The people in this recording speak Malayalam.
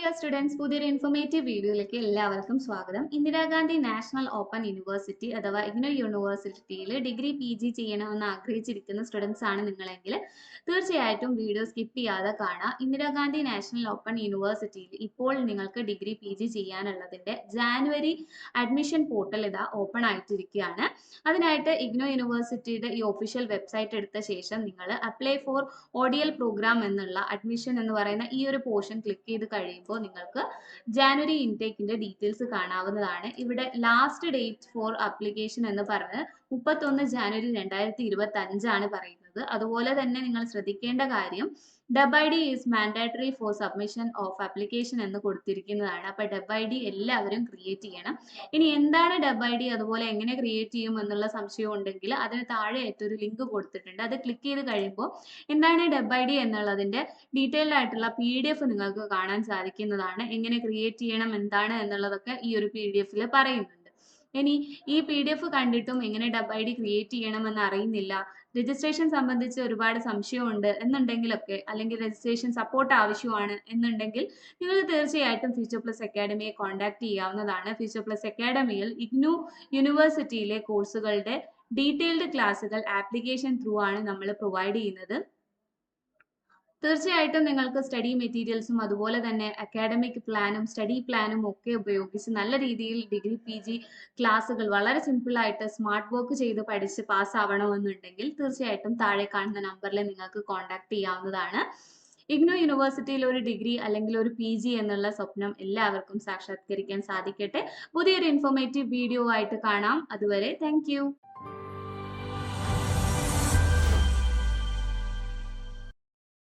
ഡിയർ സ്റ്റുഡൻസ് പുതിയൊരു ഇൻഫോർമേറ്റീവ് വീഡിയോയിലേക്ക് എല്ലാവർക്കും സ്വാഗതം. ഇന്ദിരാഗാന്ധി നാഷണൽ ഓപ്പൺ യൂണിവേഴ്സിറ്റി അഥവാ ഇഗ്നോ യൂണിവേഴ്സിറ്റിയിൽ ഡിഗ്രി പി ജി ചെയ്യണമെന്ന് ആഗ്രഹിച്ചിരിക്കുന്ന സ്റ്റുഡൻസ് ആണ് നിങ്ങളെങ്കിൽ തീർച്ചയായിട്ടും വീഡിയോ സ്കിപ്പ് ചെയ്യാതെ കാണാം. ഇന്ദിരാഗാന്ധി നാഷണൽ ഓപ്പൺ യൂണിവേഴ്സിറ്റിയിൽ ഇപ്പോൾ നിങ്ങൾക്ക് ഡിഗ്രി പി ജി ചെയ്യാനുള്ളതിന്റെ ജാനുവരി അഡ്മിഷൻ പോർട്ടൽ ഇതാ ഓപ്പൺ ആയിട്ടിരിക്കുകയാണ്. അതിനായിട്ട് ഇഗ്നോ യൂണിവേഴ്സിറ്റിയുടെ ഈ ഒഫീഷ്യൽ വെബ്സൈറ്റ് എടുത്ത ശേഷം നിങ്ങൾ അപ്ലൈ ഫോർ ഓഡിയൽ പ്രോഗ്രാം എന്നുള്ള അഡ്മിഷൻ എന്ന് പറയുന്ന ഈ ഒരു പോർഷൻ ക്ലിക്ക് ചെയ്ത് കഴിയുമ്പോൾ നിങ്ങൾക്ക് ജാനുവരി ഇൻടേക്കിന്റെ ഡീറ്റെയിൽസ് കാണാവുന്നതാണ്. ഇവിടെ ലാസ്റ്റ് ഡേറ്റ് ഫോർ അപ്ലിക്കേഷൻ എന്ന് പറഞ്ഞ് മുപ്പത്തൊന്ന് ജാനുവരി രണ്ടായിരത്തി ഇരുപത്തി അഞ്ചാണ് പറയുന്നത്. അതുപോലെ തന്നെ നിങ്ങൾ ശ്രദ്ധിക്കേണ്ട കാര്യം DEB I D is mandatory for submission of application എന്ന് കൊടുത്തിരിക്കുന്നതാണ്. അപ്പൊ ഡബ് ഐ ഡി എല്ലാവരും ക്രിയേറ്റ് ചെയ്യണം. ഇനി എന്താണ് ഡബ് ഐ ഡി അതുപോലെ എങ്ങനെ ക്രിയേറ്റ് ചെയ്യും എന്നുള്ള സംശയം ഉണ്ടെങ്കിൽ അതിന് താഴെ ഒരു ലിങ്ക് കൊടുത്തിട്ടുണ്ട്. അത് ക്ലിക്ക് ചെയ്ത് കഴിയുമ്പോൾ എന്താണ് ഡബ് ഐ ഡി എന്നുള്ളതിന്റെ ഡീറ്റെയിൽഡ് ആയിട്ടുള്ള പി ഡി എഫ് നിങ്ങൾക്ക് കാണാൻ സാധിക്കുന്നതാണ്. എങ്ങനെ ക്രിയേറ്റ് ചെയ്യണം എന്താണ് എന്നുള്ളതൊക്കെ ഈ ഒരു പി ഡി എഫിൽ പറയുന്നുണ്ട്. ഇനി ഈ പി ഡി എഫ് കണ്ടിട്ടും എങ്ങനെ ഡബ് ഐ ഡി ക്രിയേറ്റ് ചെയ്യണമെന്ന് അറിയുന്നില്ല. രജിസ്ട്രേഷൻ സംബന്ധിച്ച് ഒരുപാട് സംശയമുണ്ട് എന്നുണ്ടെങ്കിലൊക്കെ അല്ലെങ്കിൽ രജിസ്ട്രേഷൻ സപ്പോർട്ട് ആവശ്യമാണ് എന്നുണ്ടെങ്കിൽ നിങ്ങൾക്ക് തീർച്ചയായിട്ടും ഫ്യൂച്ചർ പ്ലസ് അക്കാഡമിയെ കോൺടാക്ട് ചെയ്യാവുന്നതാണ്. ഫ്യൂച്ചർ പ്ലസ് അക്കാഡമിയിൽ ഇഗ്നു യൂണിവേഴ്സിറ്റിയിലെ കോഴ്സുകളുടെ ഡീറ്റെയിൽഡ് ക്ലാസ്സുകൾ ആപ്ലിക്കേഷൻ ത്രൂ ആണ് നമ്മൾ പ്രൊവൈഡ് ചെയ്യുന്നത്. തീർച്ചയായിട്ടും നിങ്ങൾക്ക് സ്റ്റഡി മെറ്റീരിയൽസും അതുപോലെ തന്നെ അക്കാഡമിക് പ്ലാനും സ്റ്റഡി പ്ലാനും ഒക്കെ ഉപയോഗിച്ച് നല്ല രീതിയിൽ ഡിഗ്രി പി ജി ക്ലാസ്സുകൾ വളരെ സിമ്പിളായിട്ട് സ്മാർട്ട് വർക്ക് ചെയ്ത് പഠിച്ച് പാസ്സാവണമെന്നുണ്ടെങ്കിൽ തീർച്ചയായിട്ടും താഴെ കാണുന്ന നമ്പറിൽ നിങ്ങൾക്ക് കോൺടാക്ട് ചെയ്യാവുന്നതാണ്. ഇഗ്നോ യൂണിവേഴ്സിറ്റിയിൽ ഒരു ഡിഗ്രി അല്ലെങ്കിൽ ഒരു പി ജി എന്നുള്ള സ്വപ്നം എല്ലാവർക്കും സാക്ഷാത്കരിക്കാൻ സാധിക്കട്ടെ. പുതിയൊരു ഇൻഫോർമേറ്റീവ് വീഡിയോ ആയിട്ട് കാണാം. അതുവരെ താങ്ക്